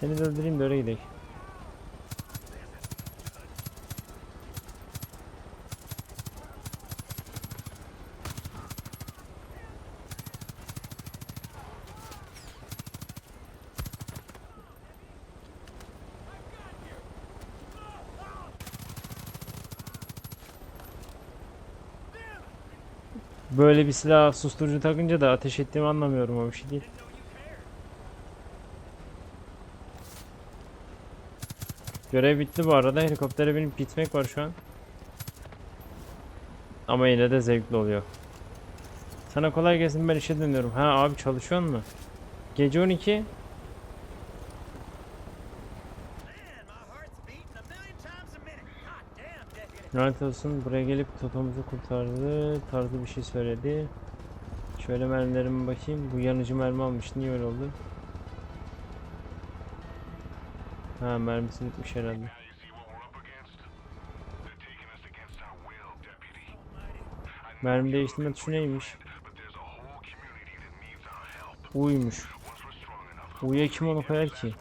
Seni de öldüreyim de gidelim. Böyle bir silah susturucu takınca da ateş ettiğimi anlamıyorum o bir şey değil. Görev bitti bu arada. Helikoptere binip gitmek var şu an. Ama yine de zevkli oluyor. Sana kolay gelsin ben işe dönüyorum. Ha abi çalışıyor mu? Gece 12. Man, my heart's beating a million times a minute. God damn, deputy. Lanet olsun buraya gelip Toto'muzu kurtardı tarzı bir şey söyledi. Şöyle mermilerime bakayım. Bu yanıcı mermi almış. Niye öyle oldu? Will, deputy. I know Mermi değiştirme tuşu neymiş? Uymuş. U'ya kim onu koyar ki?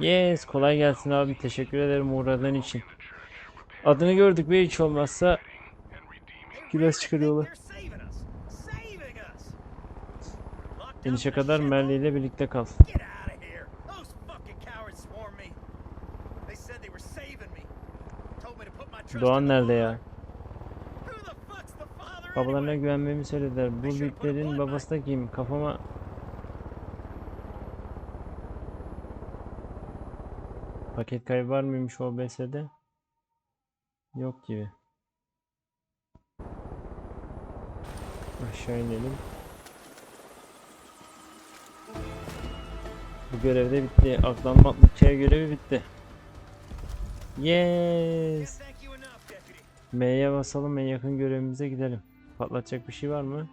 Yes kolay gelsin abi. Teşekkür ederim uğradığın için. Adını gördük ve hiç olmazsa güleç çıkarıyorlar. Me to put my trust in Doğan nerede ya? Babalarına güvenmemi söylediler. Bu büyüklerin babası da kim? Kafama... Paket kaybı var mıymış OBS'de? Yok gibi. Aşağı inelim. Bu görev de bitti. Aklanma atlıkçaya görevi bitti. Yes. M'ye basalım en yakın görevimize gidelim. Patlatacak bir şey var mı?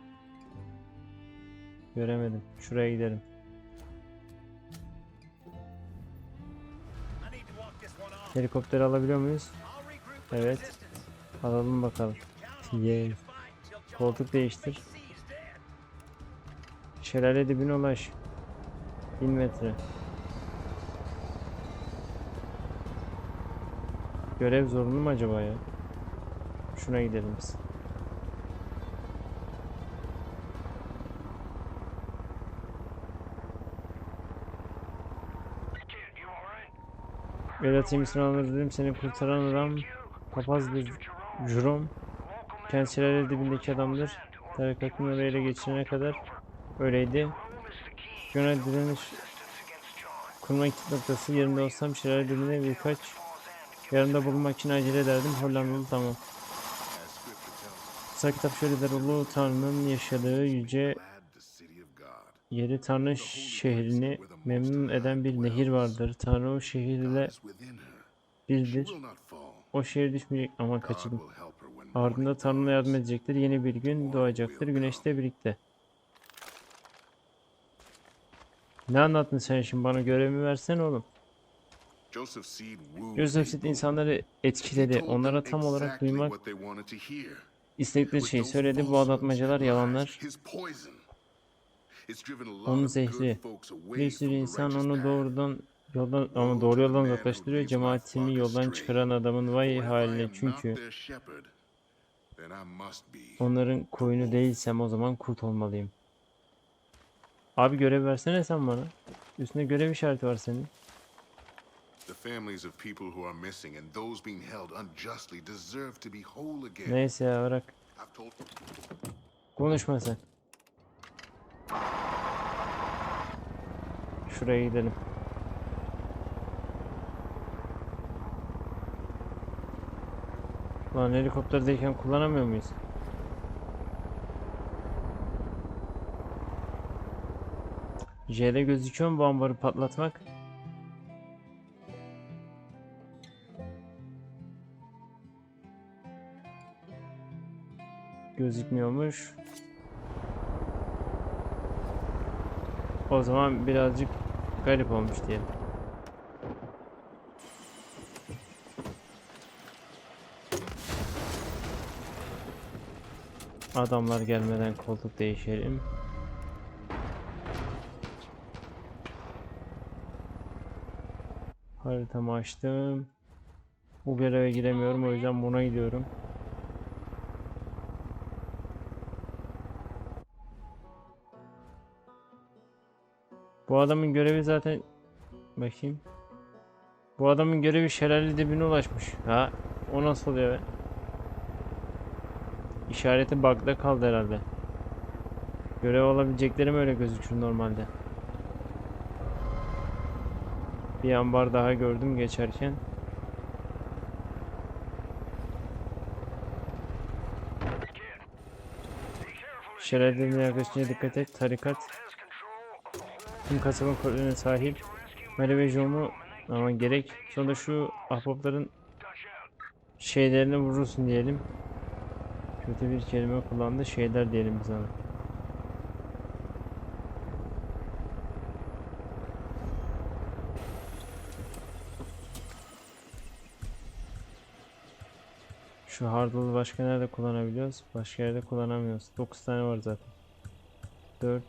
Göremedim. Şuraya gidelim. Helikopteri alabiliyor muyuz? Evet. Alalım bakalım. John Koltuk değiştir. Şelale dibine ulaş. 1000 metre. Görev zorunlu mu acaba ya? Şuna gidelim biz. Vedat iyi misin anladım seni kurtaran adam papaz bir Jerome. Kendisi dibindeki adamdır. Tarikatın oraya ele geçirene kadar öyleydi. Jonah direniş kurma noktası yerinde olsam şelale dibine birkaç yanında bulunmak için acele ederdim. Hollandalı tamam. Kutsal kitap şöyle der Ulu Tanrı'nın yaşadığı yüce yeri Tanrı şehrini memnun eden bir nehir vardır. Tanrı o şehirle birdir. O şehir düşmeyecek ama kaçırdım. Ardında Tanrı'na yardım edecektir. Yeni bir gün doğacaktır. Güneşte birlikte. Ne anlattın sen şimdi bana görevimi versene oğlum. Joseph Seed insanları etkiledi. Onlara tam olarak duymak istedikleri şeyi söyledi. Bu aldatmacalar yalanlar. Onun zehri. Bir sürü insan onu doğrudan yoldan ama doğru yoldan uzaklaştırıyor. Cemaatini yoldan çıkaran adamın vay haline çünkü onların koyunu değilsem o zaman kurt olmalıyım. Abi görev versene sen bana. Üstünde görev işareti var senin. The families of people who are missing and those being held unjustly deserve to be whole again. Neyse ya bırak. Konuşma sen. Şuraya gidelim. Lan helikopterdeyken kullanamıyor muyuz? J'de gözüküyor mu bu ambarı patlatmak? Gözükmüyormuş. O zaman birazcık garip olmuş diyelim. Adamlar gelmeden koltuk değişelim. Haritamı açtım. Bu göreve giremiyorum o yüzden buna gidiyorum. Bu adamın görevi zaten bakayım. Bu adamın görevi şelale dibine ulaşmış. Ha, o nasıl oluyor be? İşareti bug'da kaldı herhalde. Görev olabileceklerim öyle gözükür normalde. Bir ambar daha gördüm geçerken. Şelalelerine yaklaşınca dikkat et. Tarikat. Tüm kasaba kodlarına sahip. Mary ve John'u ama gerek. Sonra şu ahbapların şeylerini vurursun diyelim. Kötü bir kelime kullandı. Şeyler diyelim biz Şu hardal'ı başka nerede kullanabiliyoruz? Başka yerde kullanamıyoruz. 9 tane var zaten. 4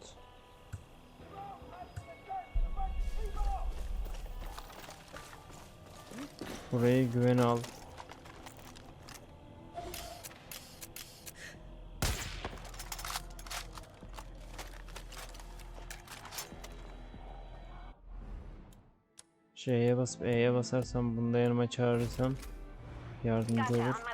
Burayı güvene al. Şeye basıp E'ye basarsam bunu da yanıma çağırırsam yardımcı olur.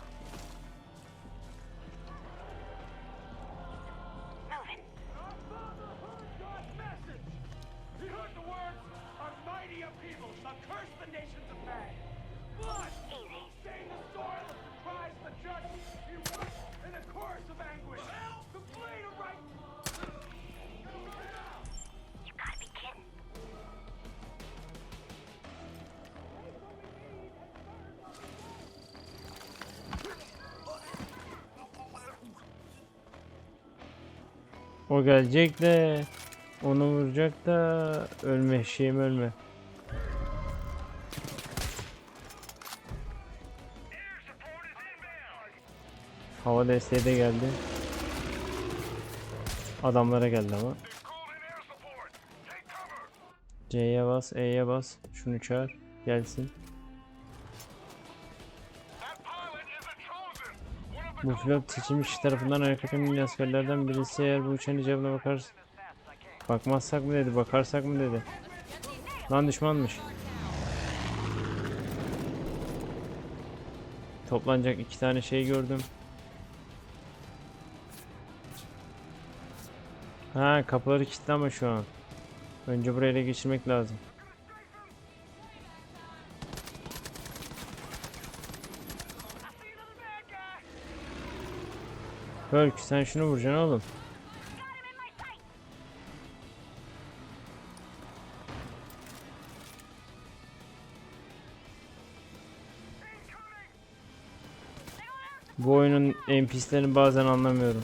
O gelecek de onu vuracak da ölme şeyim ölme. Hava desteği de geldi. Adamlara geldi ama. C'ye bas, E'ye bas. Şunu çağır. Gelsin. Bu pilot seçilmiş tarafından hareket eden askerlerden birisi eğer bu uçağın icabına bakar... Bakmazsak mı dedi, bakarsak mı dedi. Lan düşmanmış. Toplanacak iki tane şey gördüm. Ha kapıları kilitli ama şu an. Önce buraya ele geçirmek lazım. Hörk sen şunu vuracaksın oğlum. Bu oyunun NPC'lerini bazen anlamıyorum.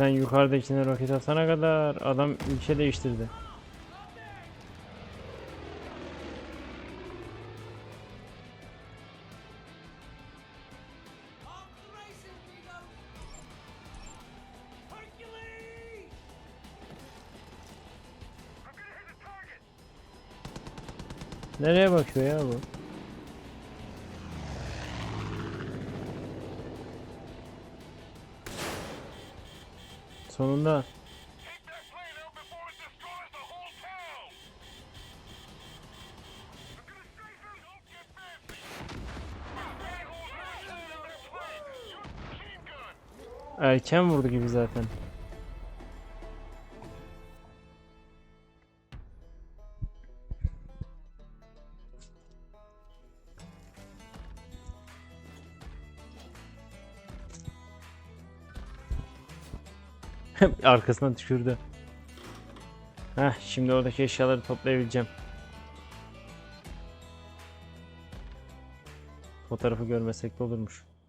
Sen yukarıdakine roket atana kadar adam ülke değiştirdi. Nereye bakıyor ya bu? Gun. erken vurdu gibi zaten. Arkasına tükürdü. Heh, şimdi oradaki eşyaları toplayabileceğim. Fotoğrafı görmesek de olurmuş.